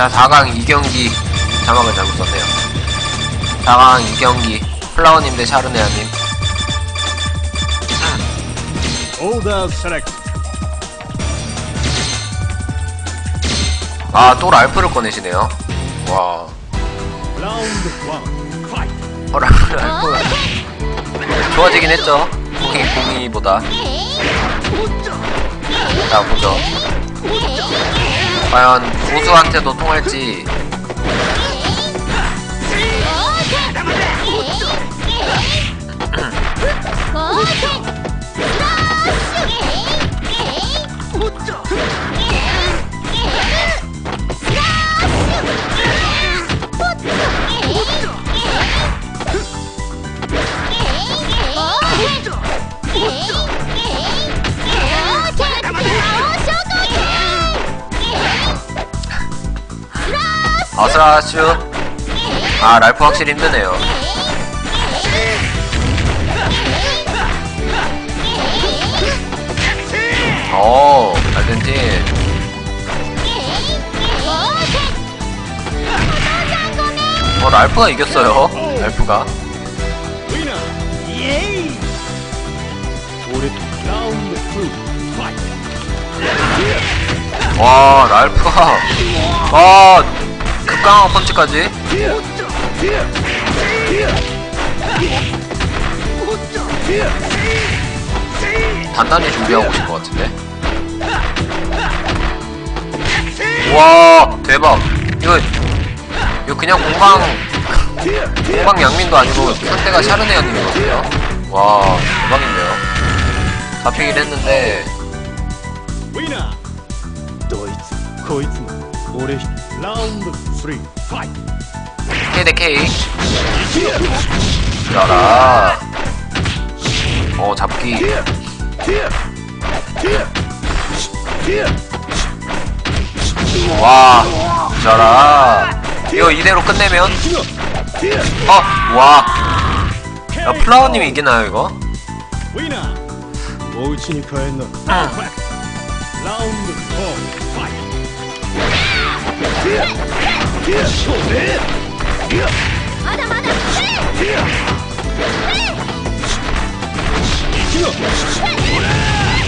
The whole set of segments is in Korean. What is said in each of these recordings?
자, 4강 2경기 자막을 잘못 썼네요. 4강 2경기 플라워님 대 샤르네아님. Order select. 아, 또 랄프를 꺼내시네요. 와. Round one. Fight. 어, 랄프, 랄프. 좋아지긴 했죠. 공이, 공이보다. 자, 보죠. 과연 고수한테도 통할지. 어스라슈. 아, 랄프 확실히 힘드네요. 오, 알덴틴. 어, 랄프가 이겼어요. 랄프가. 와, 랄프가. 와, 극강한 펀치까지. 단단히 준비하고 오신 것 같은데. 와, 대박. 이거, 이거 그냥 공방, 공방 양민도 아니고 상대가 샤르네아님이거든요. 와, 대박인데요. 잡히긴 했는데, Winner. どいつこ 라운드 3 파이트 케이대 케이 들어라 어 잡기. 와 자라. 이거 이대로 끝내면? 어와. 야, 플라워님이 이기나요 이거? 응. 라운드 まだまだ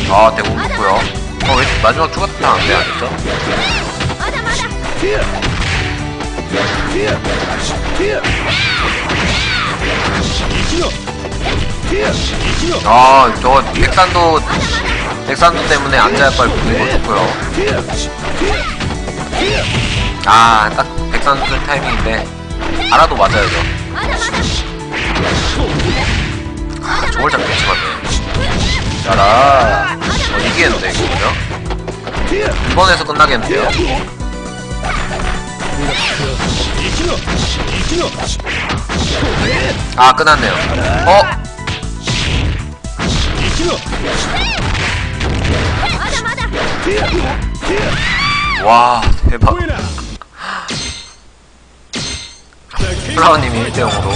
아, 대공 좋고요. 어, 왜 마지막 추가 타안 돼, 안 됐죠? まだまだ 아, 저 백산도, 백산도 때문에 앉아야빨 붙는 거 좋고요. 아, 딱 백선술 타이밍인데 알아도 맞아야죠. 아, 저걸 잡고 치거든. 짜라. 어, 이기겠는데, 이거 그죠? 이번에서 끝나겠는데요? 아, 끝났네요. 어? 와, 대박. 플라워님이 1대0으로.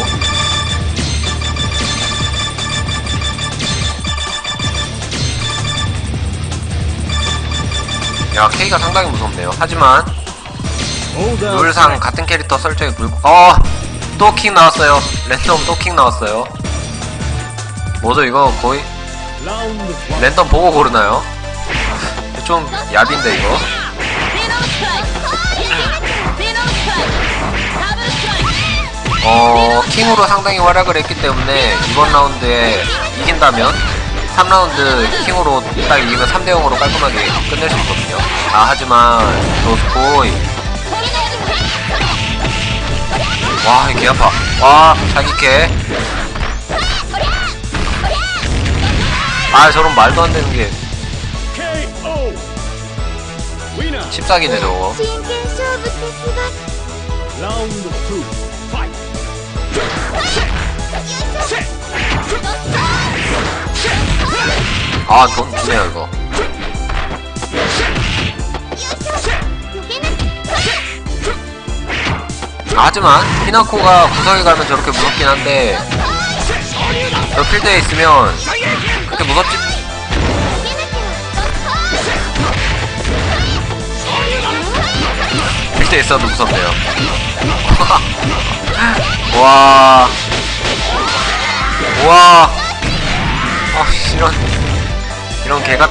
야, K가 상당히 무섭네요. 하지만, 룰상 같은 캐릭터 설정이 불고, 어! 또킹 나왔어요. 랜덤 또킹 나왔어요. 뭐죠, 이거 거의. 랜덤 보고 고르나요? 좀 얇인데, 이거. 어, 킹으로 상당히 활약을 했기 때문에 이번 라운드에 이긴다면 3라운드 킹으로 딱 이기면 3대 0으로 깔끔하게 끝낼 수 있거든요. 아, 하지만 노스코이 와, 개 아파. 와, 자기 개. 아, 저런 말도 안 되는 게. 14기네, 저거. 라운드 2. 아, 돈 주네요, 이거. 아, 하지만 피나코가 구석에 가면 저렇게 무섭긴 한데 저 필드에 있으면 그렇게 무섭지 1대1 밑에 있어도 무섭네요. 와. 와. 아, 이런. 이런 개가.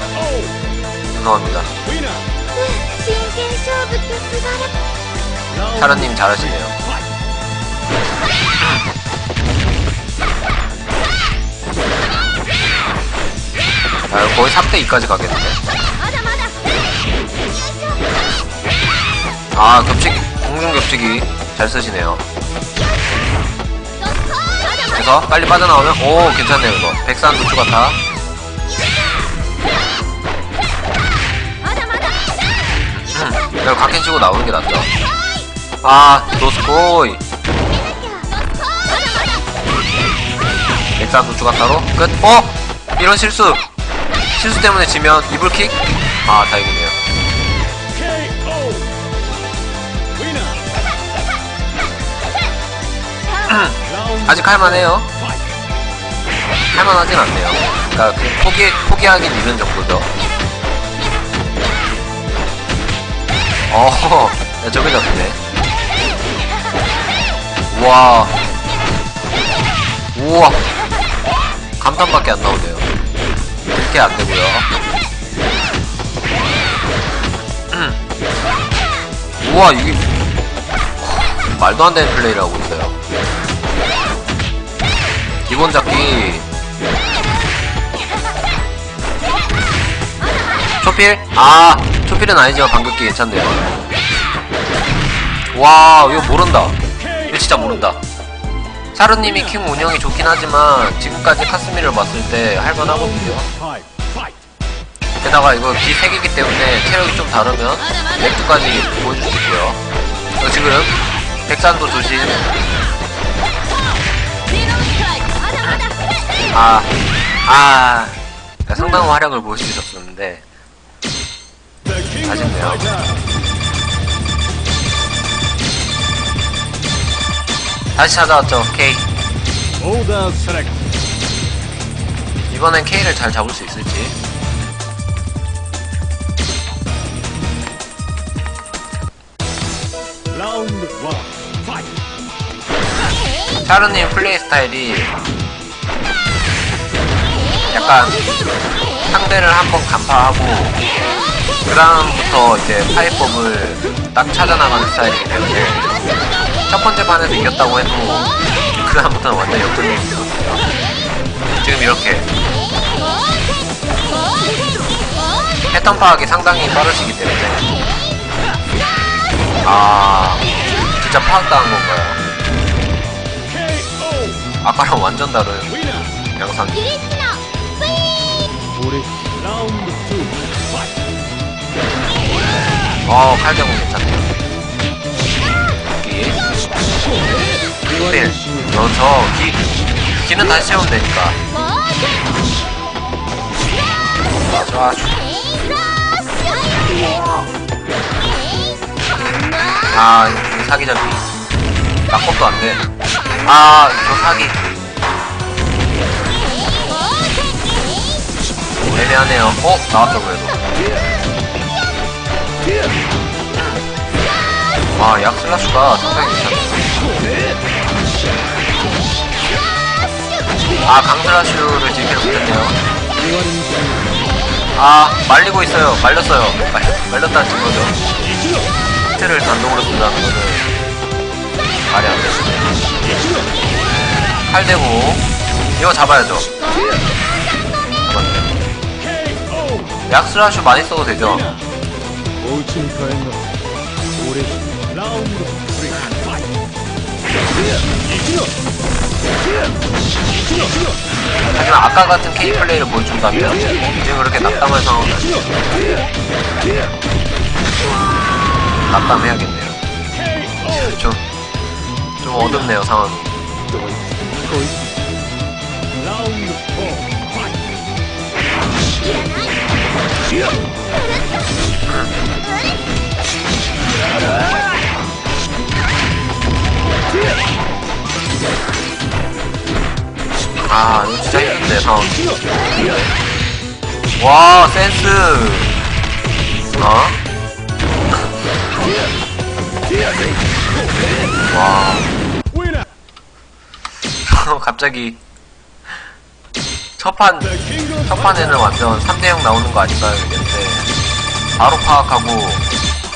죄송합니다. 타로님 잘하시네요. 아, 거의 3대2까지 가겠는데. 아, 겹치기. 공중 겹치기. 잘 쓰시네요. 안에서 빨리 빠져나오면 오 괜찮네요 이거. 백산 노추 같아. 음, 이거 각캔 치고 나오는 게 낫죠. 아 노스코이. 백산 노추 같아로? 끝. 어? 이런 실수. 실수 때문에 지면 이불킥? 아 다행이네요. 아직 할만해요. 할만하진 않네요. 그러니까 그 포기 포기하기 이른 정도죠. 어, 야, 저게 잡히네. 우와, 우와, 감탄밖에 안 나오네요. 이렇게 안 되고요. 음. 우와, 이게 말도 안 되는 플레이를 하고 있어요. 기본 잡기. 초필? 아 초필은 아니지만 방긋기 괜찮네요. 와 이거 모른다. 이거 진짜 모른다. 사르님이 킹 운영이 좋긴 하지만 지금까지 카스미를 봤을 때 할만하거든요. 게다가 이거 기 3개이기 때문에 체력이 좀 다르면 렉트까지 보여줄 수 있고요. 어, 지금 백산도 조심 아, 아, 상당한 활약을 The King of 아쉽네요. 다시 찾아왔죠, K. 이번엔 K를 잘 잡을 수 있을지. 샤르님 플레이 스타일이 약간 상대를 한번 간파하고 그 다음부터 이제 파이법을 딱 찾아나가는 스타일이기 때문에 첫 번째 판에서 이겼다고 해도 그 다음부터는 완전 역전이거든요 지금 이렇게 패턴 파악이 상당히 빠르시기 때문에 아 진짜 파악당한 건가요 아까랑 완전 다른 양상이? 모래 라운드 2 어, 칼자국 괜찮네요. 네, 그렇죠. 기, 기는 다시 채우면 되니까. 좋아, 아, 사기 잡기. 낙법도 안 돼. 아, 저 사기. 애매하네요. 어? 나왔다 그래도 아 약 슬라슈가 상당히 괜찮네. 아 강슬라슈를 지키를 못했네요. 아 말리고 있어요. 말렸어요. 말, 말렸다는 증거죠. 히트를 단독으로 쓴다는 거는 말이 안 되시네 칼 대고. 이거 잡아야죠. 약스라슈 많이 써도 되죠? 하지만 아까 같은 K 플레이를 보여준다면 지금 그렇게 낙담할 상황은 낙담해야겠네요. 좀, 좀 어둡네요 상황이. 아 이거 진짜 힘든데 와 센스. 어? 와. 갑자기. 첫판 첫판에는 완전 3대0 나오는 거 아닌가요 이랬는데 바로 파악하고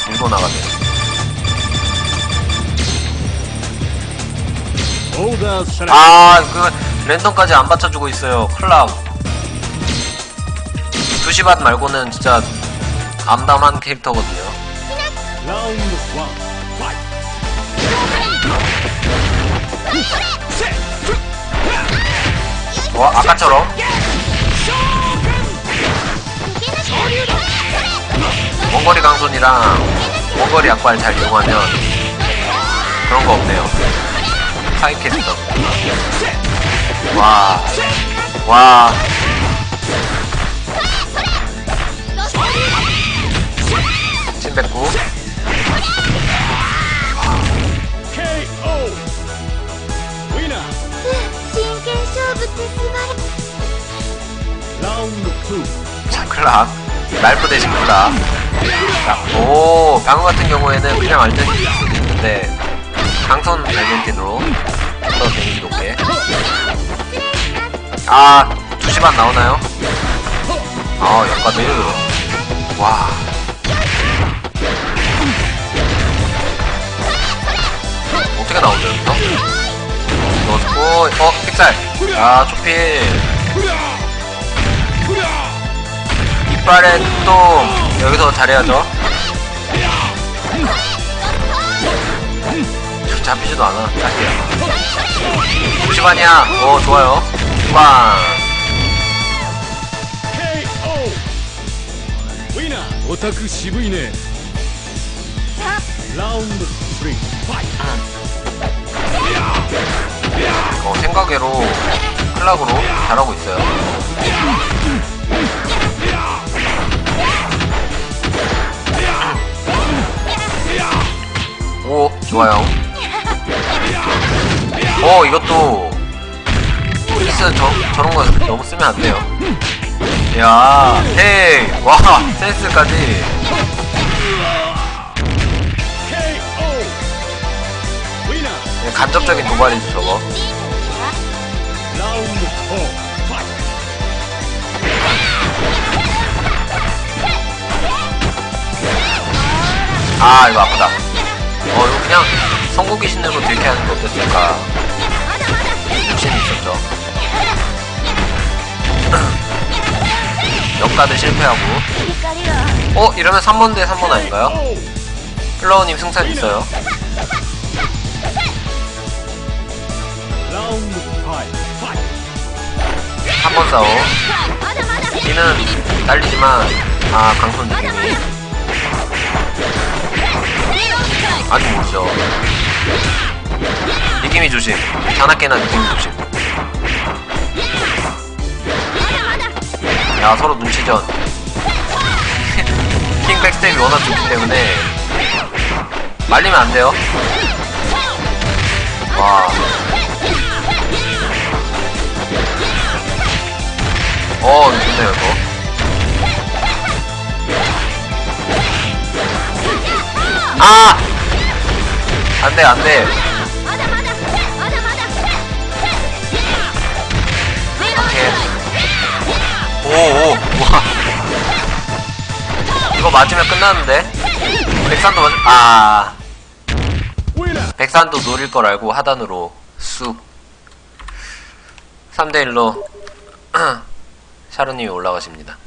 밀고 나가네요. 아, 그 랜덤까지 안 받쳐주고 있어요. 클라우. 2시 반 말고는 진짜 암담한 캐릭터거든요. 라운드 1. 어, 아까처럼. 원거리 강손이랑 원거리 약발 잘 이용하면 그런 거 없네요. 파이캐스터. 와. 와. 침뱉고. 자, 클락. 날프 대신 클락. 자, 오, 방금 같은 경우에는 그냥 알전이 될 수도 있는데, 강선 알전틴으로 더 데미지 높게. 아, 2시반 나오나요? 아, 역가드. 와. 어떻게 나오죠, 여기서? 넣고, 어, 픽살. 아, 초필. 발에 또 여기서 잘해야죠. 잡히지도 않아. 딱이야 90안이야 오 좋아요. 빵. 오타쿠 시부이네 라운드 어 생각외로 클락으로 잘하고 있어요. 오 좋아요 어 이것도 피스 저, 저런 거 너무 쓰면 안 돼요 야 헤이 와 센스까지. 그냥 간접적인 도발이죠 저거. 아 이거 아프다 어 이거 그냥 성공 귀신으로 들게 하는 게 어땠을까 욕심이 있었죠 역가드 실패하고 어? 이러면 3번 대 3번 아닌가요? 플라우님 승산 있어요 한 번 싸워 이는 날리지만 아 강선 느낌이 아직 모르죠 느낌이 조심. 자나깨나 느낌이 조심. 야 서로 눈치전. 킹 백스텝이 워낙 좋기 때문에 말리면 안 돼요? 와. 어, 좋네요, 이거. 아! 안 돼, 안 돼. 오오, 우와. 이거 맞으면 끝나는데? 백산도 맞으면, 아. 백산도 노릴 걸 알고 하단으로 쑥. 3대1로 샤르님이 올라가십니다.